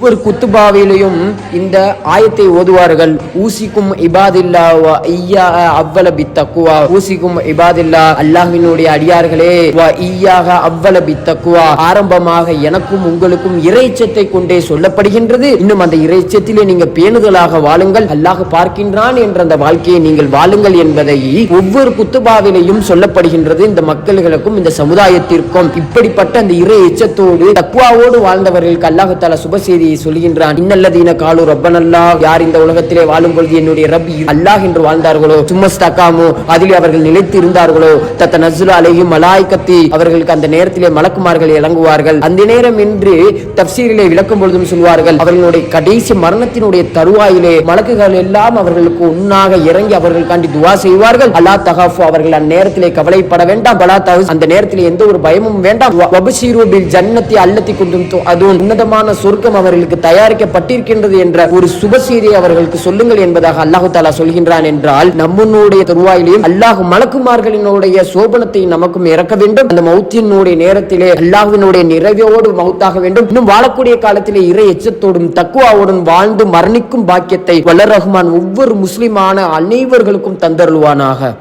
ஒவ்வொரு குத்துபாவிலையும் இந்த ஆயத்தை ஓதுவார்கள். ஊசிக்கும் இபாதில்லா ஐயா அவ்வள பித்தக்குவா. ஊசிக்கும் இபாதில்லா அல்லாஹினுடைய அடியார்களே வ ஈயாக அவ்வள பித்தக்குவா. ஆரம்பமாக எனக்கும் உங்களுக்கும் இறைச்சத்தை கொண்டே சொல்லப்படுகின்றது. இன்னும் அந்த இறைச்சத்திலே நீங்க பேணுதலாக வாழுங்கள். அல்லாஹ் பார்க்கின்றான் என்ற அந்த வாழ்க்கையை நீங்கள் வாழுங்கள் என்பதை ஒவ்வொரு குத்துபாவிலையும் சொல்லப்படுகின்றது இந்த மக்களுக்கும் இந்த சமுதாயத்திற்கும். இப்படிப்பட்ட அந்த இறை எச்சத்தோடு தக்குவாவோடு வாழ்ந்தவர்களுக்கு அல்லாஹு தாலா சுப செய்தி சொல்கின்றான் இன்னல்லதீன காலு ரப்பனல்லா யார் இந்த உலகத்திலே வாழும் பொழுது என்னுடைய ரப் அல்லாஹ் என்று வாழ்ந்தார்களோ சும்மஸ்தகாமோ அதில் அவர்கள் நிலைத்து இருந்தார்களோ தத்த நசுலா அலையும் மலாய்கத்தி அவர்களுக்கு அந்த நேரத்திலே மலக்குமார்கள் இறங்குவார்கள். அந்த நேரம் என்று தப்சீரிலே விளக்கும் பொழுதும் சொல்வார்கள் அவர்களுடைய கடைசி மரணத்தினுடைய தருவாயிலே மலக்குகள் எல்லாம் அவர்களுக்கு உண்ணாக இறங்கி அவர்களுக்காண்டி துவா செய்வார்கள். அல்லா தகாஃபு அவர்கள் அந்நேரத்திலே கவலைப்பட வேண்டாம். பலா தஹு அந்த நேரத்திலே எந்த ஒரு பயமும் வேண்டாம். வபுஷீரு ஜன்னத்தி அல்லத்தி கொண்டும் அதுவும் உன்னதமான சொர்க்கம் அவர்கள் அவர்களுக்கு தயாரிக்கப்பட்டிருக்கின்றது என்ற ஒரு சுப செய்தியை அவர்களுக்கு சொல்லுங்கள் என்பதாக அல்லாஹு தாலா சொல்கின்றான் என்றால் நம்முடைய தருவாயிலையும் அல்லாஹு மலக்குமார்களினுடைய சோபனத்தை நமக்கும் இறக்க வேண்டும். அந்த மௌத்தினுடைய நேரத்திலே அல்லாஹுவினுடைய நிறைவோடு மௌத்தாக வேண்டும். இன்னும் வாழக்கூடிய காலத்திலே இறை எச்சத்தோடும் தக்குவாவோடும் வாழ்ந்து மரணிக்கும் பாக்கியத்தை வல்ல ரஹ்மான் ஒவ்வொரு முஸ்லிமான அனைவர்களுக்கும் தந்தருள்வானாக.